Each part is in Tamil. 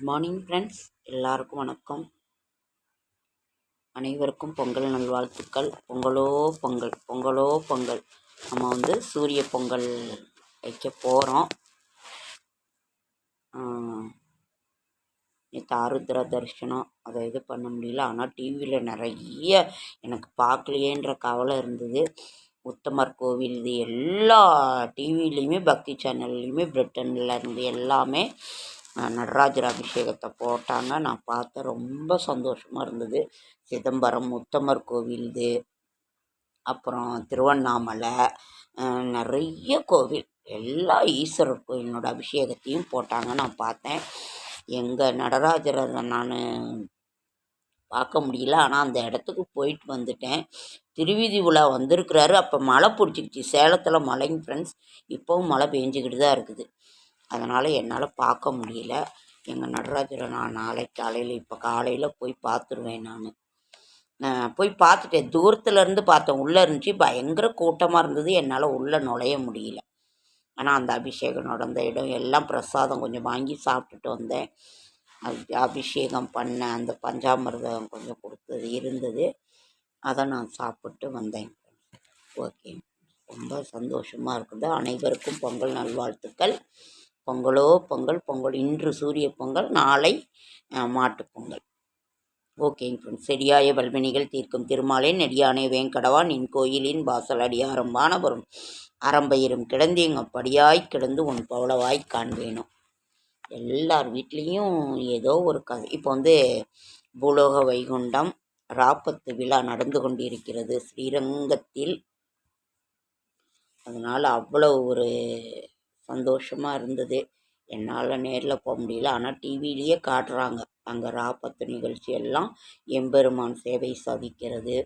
குட் மார்னிங் ஃப்ரெண்ட்ஸ் எல்லாருக்கும் வணக்கம். அனைவருக்கும் பொங்கல் நல்வாழ்த்துக்கள். பொங்கலோ பொங்கல் பொங்கலோ பொங்கல். நம்ம வந்து சூரிய பொங்கல் வைக்க போகிறோம் நேற்று ஆருத்ர தரிசனம். அதை இது பண்ண முடியல. ஆனால் டிவியில் நிறைய எனக்கு பார்க்கலையேன்ற கவலை இருந்தது. உத்தமர் கோவில் இது எல்லா டிவிலையுமே பக்தி சேனல்லையுமே பிரிட்டனில் இருந்து எல்லாமே நடராஜர் அபிஷேகத்தை போட்டாங்க. நான் பார்த்தேன் ரொம்ப சந்தோஷமாக இருந்தது. சிதம்பரம் முத்தமர் கோவில் இது. அப்புறம் திருவண்ணாமலை நிறைய கோவில். எல்லா ஈஸ்வரர் கோயிலினோட அபிஷேகத்தையும் போட்டாங்க நான் பார்த்தேன். எங்கள் நடராஜரை நான் பார்க்க முடியல. ஆனால் அந்த இடத்துக்கு போயிட்டு வந்துட்டேன். திருவிதி உலா வந்திருக்கிறாரு. அப்போ மழை பிடிச்சிக்கிச்சு. சேலத்தில் மழைங்க ஃப்ரெண்ட்ஸ் இப்போவும் மழை பெஞ்சிக்கிட்டு தான் இருக்குது. அதனால் என்னால் பார்க்க முடியல. எங்கள் நடராஜரை நான் நாளைக்கு காலையில் இப்போ காலையில் போய் பார்த்துருவேன் நான். போய் பார்த்துட்டேன் தூரத்துலேருந்து பார்த்தேன். உள்ளே இருந்துச்சு. பயங்கர கூட்டமாக இருந்தது. என்னால் உள்ளே நுழைய முடியல. ஆனால் அந்த அபிஷேகம் நடந்த இடம் எல்லாம் பிரசாதம் கொஞ்சம் வாங்கி சாப்பிட்டுட்டு வந்தேன். அபிஷேகம் பண்ண அந்த பஞ்சாமிர்தம் கொஞ்சம் கொடுத்தது இருந்தது. அதை நான் சாப்பிட்டு வந்தேன். ஓகே. ரொம்ப சந்தோஷமாக இருக்குது. அனைவருக்கும் பொங்கல் நல்வாழ்த்துக்கள். பொங்கலோ பொங்கல் பொங்கல் இன்று சூரிய பொங்கல் நாளை மாட்டுப்பொங்கல் ஓகேங்க ஃப்ரெண்ட்ஸ் செடியாய வல்வினிகள் தீர்க்கும் திருமாலே நெடியானே வேங்கடவான் நின் கோயிலின் வாசல் அடியாரம் வானபுரம் அறம்பயிரும் எங்கள் படியாய் கிடந்து உன் பவளவாய் காண்பேனும் எல்லார் வீட்லேயும் ஏதோ ஒரு கதை. இப்போ வந்து பூலோக வைகுண்டம் ராப்பத்து விழா நடந்து கொண்டிருக்கிறது ஸ்ரீரங்கத்தில். அதனால் அவ்வளோ ஒரு சந்தோஷமாக இருந்தது. என்னால் நேரில் போக முடியல. ஆனால் டிவிலேயே காட்டுறாங்க. அங்கே ராப்பத்து நிகழ்ச்சி எல்லாம் எம்பெருமான் சேவை சாதிக்கிறது.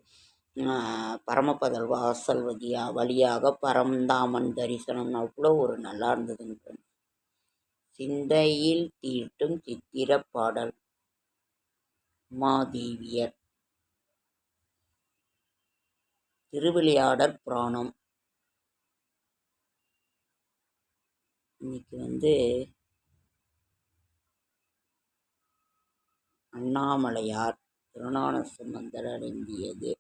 பரமபதல் வாசல் வதியா வழியாக பரம்தாமன் தரிசனம். அவ்வளோ ஒரு நல்லா இருந்ததுங்க சிந்தையில் தீட்டும் சித்திர பாடல். மாதேவியர் திருவிளையாடற் புராணம். இன்னைக்கு வந்து அண்ணாமலையார் திருநான சுமந்தர் அடங்கியது.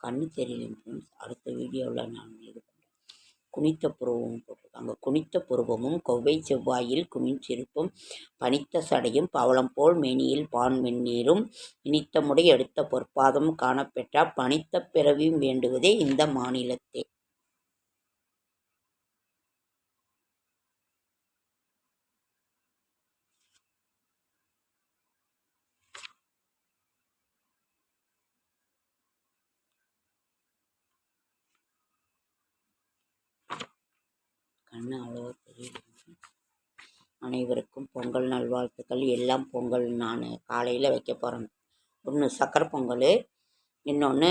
கண்ணு தெரியல ஃப்ரெண்ட்ஸ் அடுத்த வீடியோவில் நான் இது பண்ணுறேன் குனித்த புருவமும் போட்டிருக்காங்க. குனித்த புருவமும் கொவ்வை செவ்வாயில் குமிஞ்சிருப்பும் பனித்த சடையும் பவளம் போல் மேனியில் பான் வெந்நீரும் இனித்த முறை எடுத்த பொற்பாதம் காணப்பெற்ற பனித்த பிறவியும் வேண்டுவதே இந்த மாநிலத்தே. கண்ணு அவ்வளோ தெரியல அனைவருக்கும் பொங்கல் நல்வாழ்த்துக்கள். எல்லாம் பொங்கல் நான் காலையில் வைக்க போகிறேன் ஒன்று சக்கரை பொங்கல் இன்னொன்று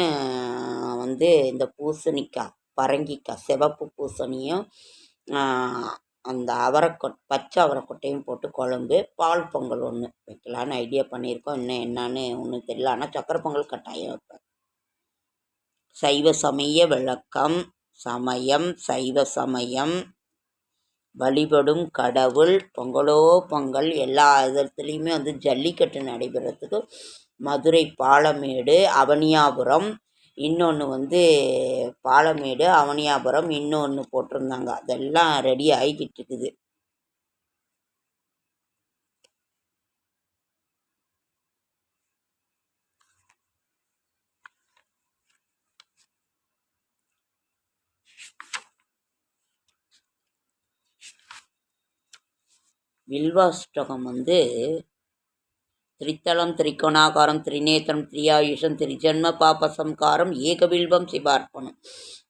வந்து இந்த பூசணிக்காய் பரங்கிக்காய் சிவப்பு பூசணியும் அந்த அவரைக்கொட் பச்சை அவரைக்கொட்டையும் போட்டு குழம்பு பால் பொங்கல் ஒன்று வைக்கலான்னு ஐடியா பண்ணியிருக்கோம். இன்னும் என்னான்னு ஒன்றும் தெரியல. ஆனால் சக்கரை பொங்கல் கட்டாயம் வைப்பேன். சைவ சமய விளக்கம் சமயம் சைவ சமயம் வழிபடும் கடவுள் பொங்கலோ பொங்கல் எல்லா இடத்துலையுமே வந்து ஜல்லிக்கட்டு நடைபெறத்துக்கு மதுரை பாலமேடு அவனியாபுரம் இன்னொன்று வந்து பாலமேடு அவனியாபுரம் இன்னொன்று போட்டிருந்தாங்க. அதெல்லாம் ரெடி ஆகிக்கிட்டு இருக்குது வில்வாஷ்டகம் வந்து திரித்தலம் திரிகோணாகாரம் திரிநேத்திரம் திரியாயுஷம் திரிஜன்ம பாபசம்காரம் ஏக வில்வம் சிவார்ப்பணம்.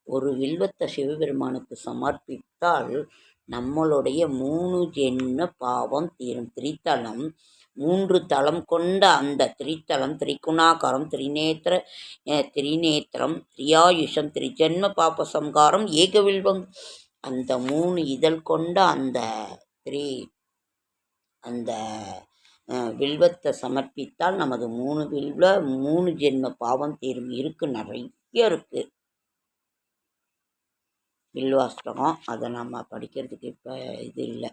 ஒரு வில்வத்தை சிவபெருமானுக்கு சமர்ப்பித்தால் நம்மளுடைய மூணு ஜென்ம பாவம் தீரும். திரித்தலம் மூன்று தளம் கொண்ட அந்த திரித்தலம் திரிகுணாகாரம் திரிநேத்திர திரிநேத்திரம் திரியாயுஷம் திரிஜன்ம பாபசம்காரம் ஏகவில்வம் அந்த மூணு இதழ் கொண்ட அந்த திரி அந்த வில்வத்தை சமர்ப்பித்தால் நமது மூணு வில்வ மூணு ஜென்ம பாவம் தீரும். இருக்கு நிறைய இருக்குது வில்வாஸ்தகம் அதை நம்ம படிக்கிறதுக்கு இப்போ இது இல்லை.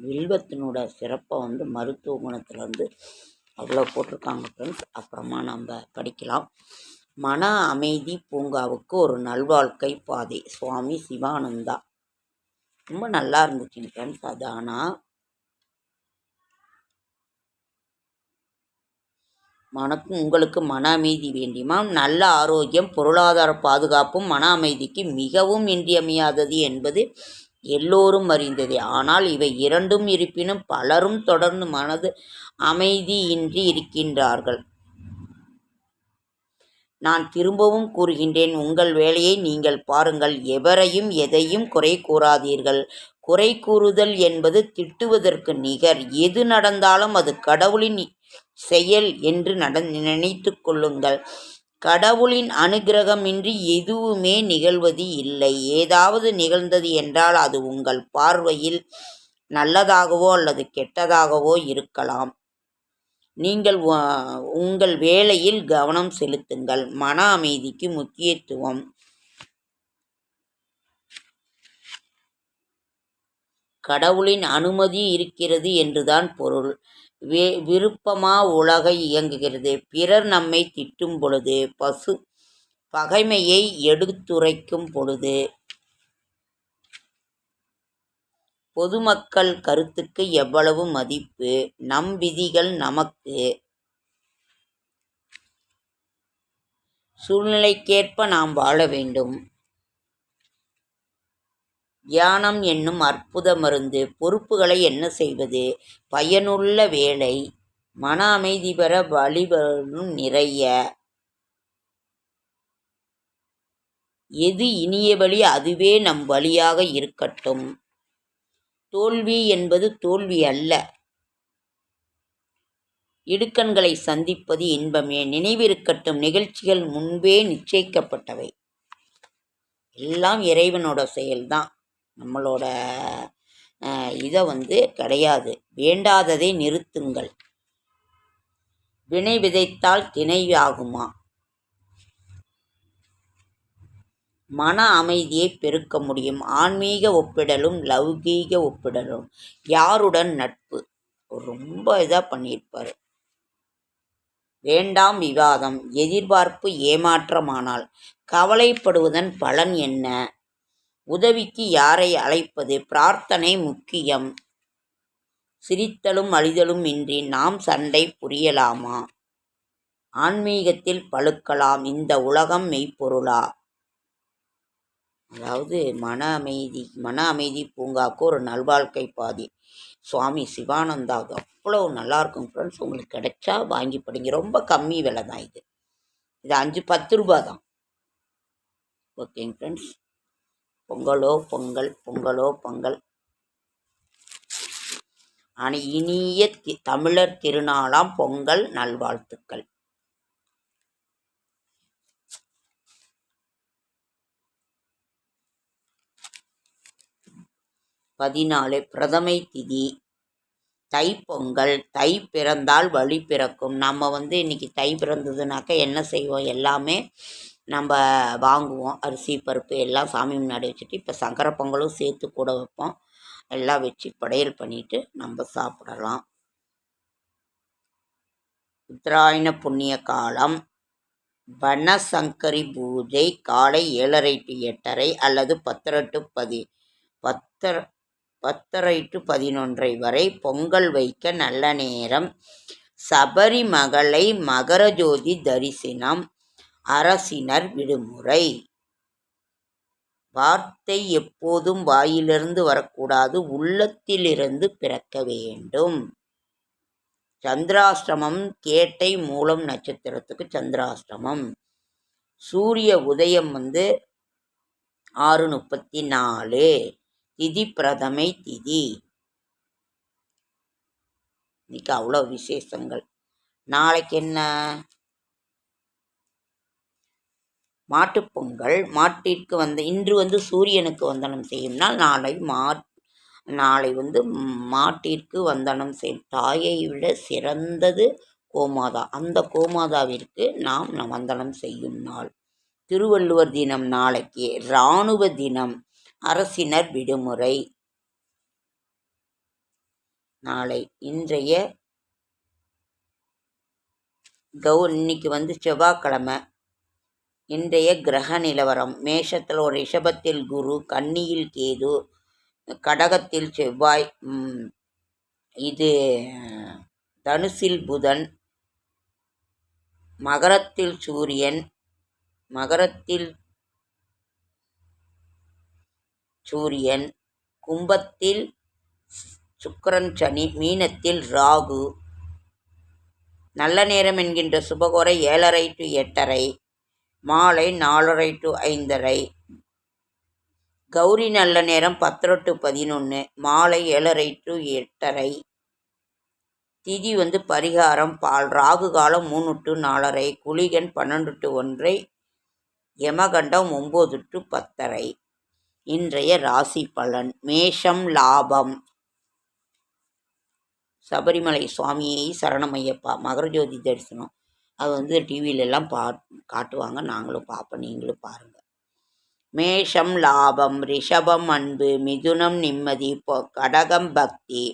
வில்வத்தினோட சிறப்பை வந்து மருத்துவ குணத்தில் வந்து அவ்வளோ போட்டிருக்காங்க ஃப்ரெண்ட்ஸ் அப்புறமா நம்ம படிக்கலாம். மன அமைதி பூங்காவுக்கு ஒரு நல்வாழ்க்கை பாதை. சுவாமி சிவானந்தா. ரொம்ப நல்லா இருந்துச்சுங்க ஃப்ரெண்ட்ஸ் அது. ஆனால் மனக்கு உங்களுக்கு மன அமைதி வேண்டியுமா நல்ல ஆரோக்கியம் பொருளாதார பாதுகாப்பும் மன அமைதிக்கு மிகவும் இன்றியமையாதது என்பது எல்லோரும் அறிந்ததே. ஆனால் இவை இரண்டும் இருப்பினும் பலரும் தொடர்ந்து மனது அமைதியின்றி இருக்கின்றார்கள். நான் திரும்பவும் கூறுகின்றேன் உங்கள் வேலையை நீங்கள் பாருங்கள். எவரையும் எதையும் குறை கூறாதீர்கள். குறை கூறுதல் என்பது திட்டுவதற்கு நிகர். எது நடந்தாலும் அது கடவுளின் செயல் என்று நட நினைத்து கொள்ளுங்கள். கடவுளின் அனுகிரகமின்றி எதுவுமே நிகழ்வது இல்லை. ஏதாவது நிகழ்ந்தது என்றால் அது உங்கள் பார்வையில் நல்லதாகவோ அல்லது கெட்டதாகவோ இருக்கலாம். நீங்கள் உங்கள் வேலையில் கவனம் செலுத்துங்கள். மன அமைதிக்கு முக்கியத்துவம். கடவுளின் அனுமதி இருக்கிறது என்றுதான் பொருள். வே விருப்பமா உலகை இயங்குகிறது. பிறர் நம்மை திட்டும் பொழுது பசு பகைமையை எடுத்துரைக்கும் பொழுது பொதுமக்கள் கருத்துக்கு எவ்வளவு மதிப்பு? நம் விதிகள் நமக்கு சூழ்நிலைக்கேற்ப நாம் வாழ வேண்டும். தியானம் என்னும் அற்புத மருந்து பொறுப்புகளை என்ன செய்வது? பயனுள்ள வேலை மன அமைதி பெற வழிவரும் நிறைய. எது இனிய வழி? அதுவே நம் வழியாக இருக்கட்டும். தோல்வி என்பது தோல்வி அல்ல. இடுக்கண்களை சந்திப்பது இன்பமே. நினைவிருக்கட்டும். நிகழ்ச்சிகள் முன்பே நிச்சயிக்கப்பட்டவை. எல்லாம் இறைவனோட செயல்தான். நம்மளோட இதை வந்து கிடையாது. வேண்டாததை நிறுத்துங்கள். வினை விதைத்தால் திணை ஆகுமா மன அமைதியை பெருக்க முடியும். ஆன்மீக ஒப்பிடலும் லௌகீக ஒப்பிடலும். யாருடன் நட்பு? ரொம்ப இதாக பண்ணியிருப்பார். வேண்டாம் விவாதம். எதிர்பார்ப்பு ஏமாற்றமானால். கவலைப்படுவதன் பலன் என்ன? உதவிக்கு யாரை அழைப்பது? பிரார்த்தனை முக்கியம். சிரித்தலும் அழிதலும் இன்றி நாம் சண்டை புரியலாமா? ஆன்மீகத்தில் பழுக்கலாம். இந்த உலகம் மெய்ப்பொருளா? அதாவது மன அமைதி மன அமைதி பூங்காவுக்கு ஒரு நல்வாழ்க்கை பாதி. சுவாமி சிவானந்தா அவ்வளோ நல்லாயிருக்கும் ஃப்ரெண்ட்ஸ் உங்களுக்கு கிடைச்சா வாங்கி படிங்க. ரொம்ப கம்மி விலை தான் இது. இது அஞ்சு பத்து ரூபா தான் ஓகேங்க ஃப்ரெண்ட்ஸ் பொங்கலோ பொங்கல் பொங்கலோ பொங்கல். ஆனால் இனிய தமிழர் திருநாளாம் பொங்கல் நல்வாழ்த்துக்கள். பதினாலு பிரதமை திதி. தை பொங்கல் தை பிறந்தால் வழி பிறக்கும். நம்ம வந்து இன்றைக்கி தை பிறந்ததுனாக்கா என்ன செய்வோம்? எல்லாமே நம்ம வாங்குவோம். அரிசி பருப்பு எல்லாம் சாமி முன்னாடி வச்சுட்டு இப்போ சங்கரை பொங்கலும் சேர்த்து கூட வைப்போம். எல்லாம் வச்சு படையல் பண்ணிவிட்டு நம்ம சாப்பிடலாம். உத்தராயண புண்ணிய காலம். வனசங்கரி பூஜை காலை ஏழரை டு எட்டரை அல்லது பத்தரை டு பதி பத்தரை பத்தரை டு பதினொன்றை வரை பொங்கல் வைக்க நல்ல நேரம். சபரிமகளை மகரஜோதி தரிசனம். அரசினர் விடுமுறை. வார்த்தை எப்போதும் வாயிலிருந்து வரக்கூடாது உள்ளத்திலிருந்து பிறக்க வேண்டும். சந்திராஷ்டிரமம் கேட்டை மூலம் நட்சத்திரத்துக்கு சந்திராஷ்டிரமம் சூரிய உதயம் வந்து ஆறு முப்பத்தி நாலு. திதி பிரதமை திதி. இன்னைக்கு அவ்வளோ விசேஷங்கள். நாளைக்கு என்ன? மாட்டுப்பொங்கல் மாட்டிற்கு வந்த இன்று வந்து சூரியனுக்கு வந்தனம் செய்யும் நாள். நாளை மா நாளை வந்து மாட்டிற்கு வந்தனம் செய்யும் தாயை விட சிறந்தது கோமாதா. அந்த கோமாதாவிற்கு நாம் வந்தனம் செய்யும் நாள். திருவள்ளுவர் தினம் நாளைக்கு இராணுவ தினம் அரசினர் விடுமுறை. நாளை இன்றைய கௌ இன்னைக்கு வந்து செவ்வாய்க்கிழமை. இன்றைய கிரக நிலவரம். மேஷத்தில் ஒரு ரிஷபத்தில் குரு கன்னியில் கேது கடகத்தில் செவ்வாய் இது தனுசில் புதன் மகரத்தில் சூரியன் மகரத்தில் சூரியன் கும்பத்தில் சுக்கிரன் சனி மீனத்தில் ராகு. நல்ல நேரம் என்கின்ற சுபகோரை ஏழரை டு எட்டரை. மாலை நாலரை டு ஐந்தரை. கௌரி நல்ல நேரம் பத்தரை டு பதினொன்று மாலை ஏழரை டு எட்டரை. திதி வந்து பரிகாரம் பால் ராகு காலம் மூணு டு நாலரை குளிகன் பன்னெண்டு டு ஒன்றை யமகண்டம் ஒம்பது டு பத்தரை. இன்றைய ராசி பலன் மேஷம் லாபம். சபரிமலை சுவாமியை சரணமையப்பா மகரஜோதி தரிசனம். அது வந்து டிவியிலெல்லாம் பா காட்டுவாங்க. நாங்களும் பார்ப்போம் நீங்களும் பாருங்கள் மேஷம் லாபம் ரிஷபம் அன்பு மிதுனம் நிம்மதி கடகம் பக்தி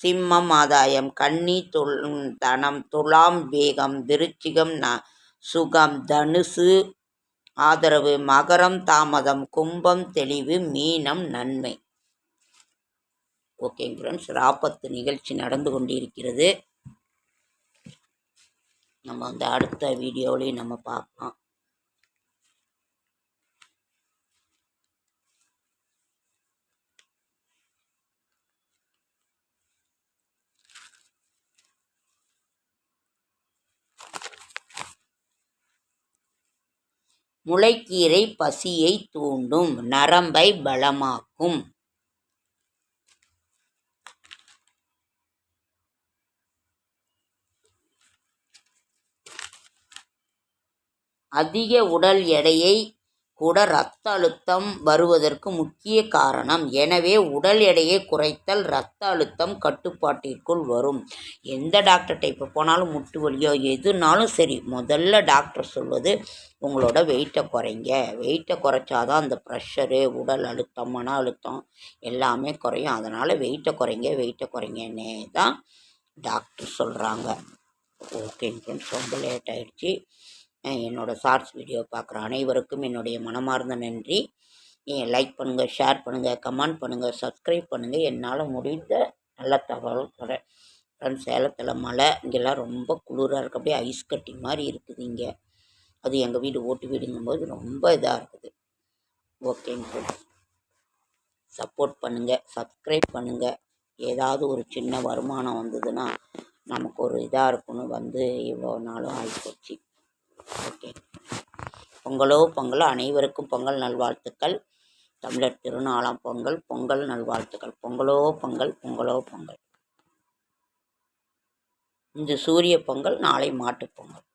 சிம்மம் ஆதாயம் கன்னி துல் தனம் துலாம் வேகம் விருச்சிகம் ந சுகம் தனுசு ஆதரவு மகரம் தாமதம் கும்பம் தெளிவு மீனம் நன்மை. ஓகேங்க ஃப்ரெண்ட்ஸ். ராபத்து நிகழ்ச்சி நடந்து கொண்டிருக்கிறது. நம்ம வந்து அடுத்த வீடியோவிலையும் நம்ம பார்க்கலாம் முளைக்கீரை பசியை தூண்டும் நரம்பை பலமாக்கும். அதிக உடல் எடையை கூட இரத்த அழுத்தம் வருவதற்கு முக்கிய காரணம். எனவே உடல் எடையை குறைத்தல் இரத்த அழுத்தம் கட்டுப்பாட்டிற்குள் வரும். எந்த டாக்டர்கிட்ட இப்போ போனாலும் முட்டு வலியோ எதுனாலும் சரி முதல்ல டாக்டர் சொல்வது உங்களோட வெயிட்டை குறைங்க. வெயிட்டை குறைச்சாதான் அந்த ப்ரெஷரு உடல் அழுத்தம் மன அழுத்தம் எல்லாமே குறையும். அதனால் வெயிட்டை குறைங்க வெயிட்டை குறைங்கன்னே தான் டாக்டர் சொல்கிறாங்க ஓகேங்க ஃப்ரெண்ட்ஸ் ரொம்ப லேட் ஆயிடுச்சு. என்னோடய என்னோட ஷார்ட்ஸ் வீடியோ பார்க்குற அனைவருக்கும் என்னுடைய மனமார்ந்த நன்றி. லைக் பண்ணுங்கள் ஷேர் பண்ணுங்கள் கமெண்ட் பண்ணுங்கள் சப்ஸ்கிரைப் பண்ணுங்கள் என்னால் முடிந்த நல்ல தகவல் தரேன் ஃப்ரெண்ட்ஸ் சேலத்தில் மழை இங்கெல்லாம் ரொம்ப குளிராக இருக்குது அப்படியே ஐஸ் கட்டி மாதிரி இருக்குது இங்கே. அது எங்கள் வீடு ஓட்டு வீடுங்கும்போது ரொம்ப இதாக இருக்குது. ஓகேங்க ஃப்ரெண்ட்ஸ் சப்போர்ட் பண்ணுங்கள் சப்ஸ்கிரைப் பண்ணுங்கள் ஏதாவது ஒரு சின்ன வருமானம் வந்ததுன்னா நமக்கு ஒரு இதாக இருக்குன்னு வந்து இவ்வளோ நாளும் ஆகிப்போச்சு ஓகே பொங்கலோ பொங்கலோ அனைவருக்கும் பொங்கல் நல்வாழ்த்துக்கள். தமிழர் திருநாளாம் பொங்கல் பொங்கல் நல்வாழ்த்துக்கள். பொங்கலோ பொங்கல் பொங்கலோ பொங்கல். இந்த சூரிய பொங்கல் நாளை மாட்டுப் பொங்கல்.